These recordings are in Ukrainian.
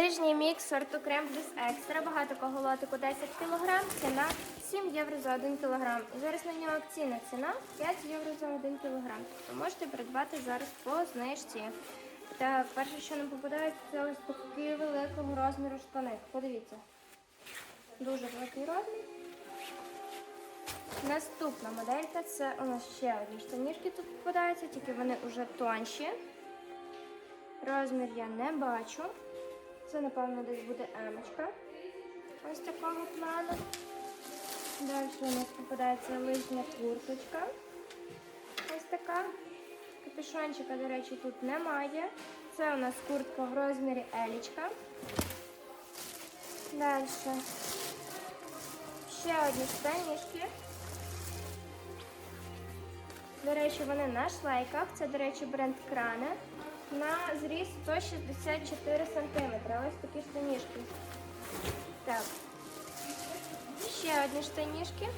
Лижній мікс сорту крем плюс екстра, багатого лотику 10 кг, ціна 7 євро за 1 кг. Зараз на нього акційна ціна 5 євро за 1 кг. Тобто можете придбати зараз по знижці. Так, перше, що нам попадається, це ось такі великого розміру штани. Подивіться. Дуже великий розмір. Наступна моделька це у нас ще одні штанішки тут попадаються, тільки вони вже тонші. Розмір я не бачу. Це, напевно, десь буде емочка. Ось такого плану. Далі у нас попадається лижня курточка. Ось така. Капюшончика, до речі, тут немає. Це у нас куртка в розмірі елічка. Далі. Ще одні штанішки. До речі, вони на шлейках. Це, до речі, бренд кране. На зріст 164 см. Ось такі штанішки. Так. Ще одні штанішки.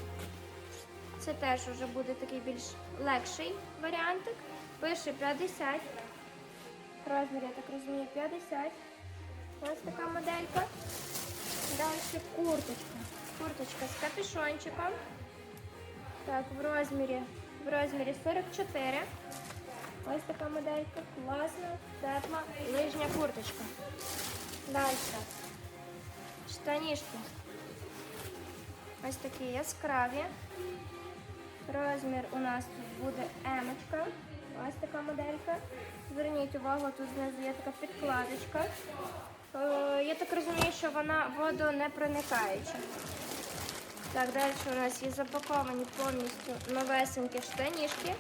Це теж вже буде такий більш легший варіантик. Пише 50. Розмір, я так розумію, 50. Ось така моделька. Далі курточка. Курточка з капюшончиком. Так, в розмірі, в розмірі 44. Ось така моделька. Класна, тепла, лижня курточка. Далі. Штанішки. Ось такі яскраві. Розмір у нас тут буде емочка. Ось така моделька. Зверніть увагу, тут знизу є така підкладочка. Е, я так розумію, що вона водонепроникаюча. Так, далі у нас є запаковані повністю новесенькі штанішки.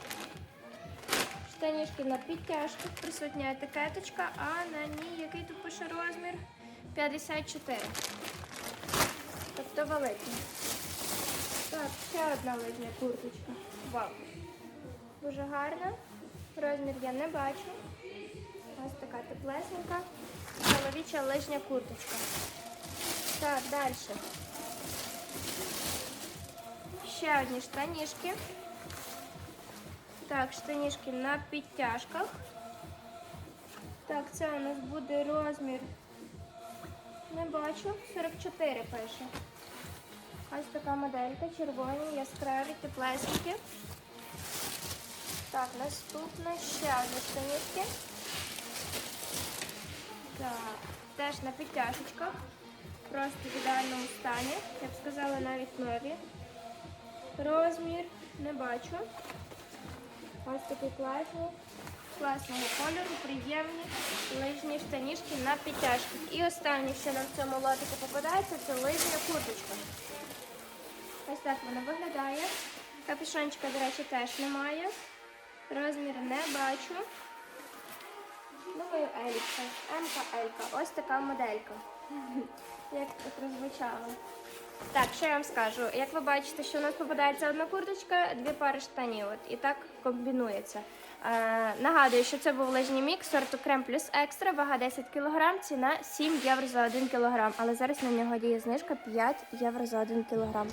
Штанішки на підтяжках, присутня етикеточка, а на ній який тут пише розмір? 54. Тобто великий. Так, ще одна лижня курточка. Вау. Дуже гарна. Розмір я не бачу. Ось така теплесенька. Чоловіча лижня курточка. Так, далі. Ще одні штанішки. Так, штанішки на підтяжках. Так, це у нас буде розмір. Не бачу. 44 пише. Ось така моделька, червоні, яскраві, теплесенькі. Так, наступна ще одні штанішки. Так, теж на підтяжечках. Просто в ідеальному стані. Я б сказала, навіть нові. Розмір не бачу. Ось такий класний, класного кольору, приємні лижні штанішки на підтяжках. І останнє, що нам в цьому лотику попадається, це лижня курточка. Ось так вона виглядає. Капюшончика, до речі, теж немає. Розмір не бачу. Думаю, Елька. М-ка, Елька. Ось така моделька. Як так розвучало. Так, що я вам скажу? Як ви бачите, що у нас попадається одна курточка, дві пари штанів. От, і так комбінується. Е, нагадую, що це був лижній мікс сорту крем плюс екстра, вага 10 кг, ціна 7 євро за 1 кг. Але зараз на нього діє знижка 5 євро за 1 кг.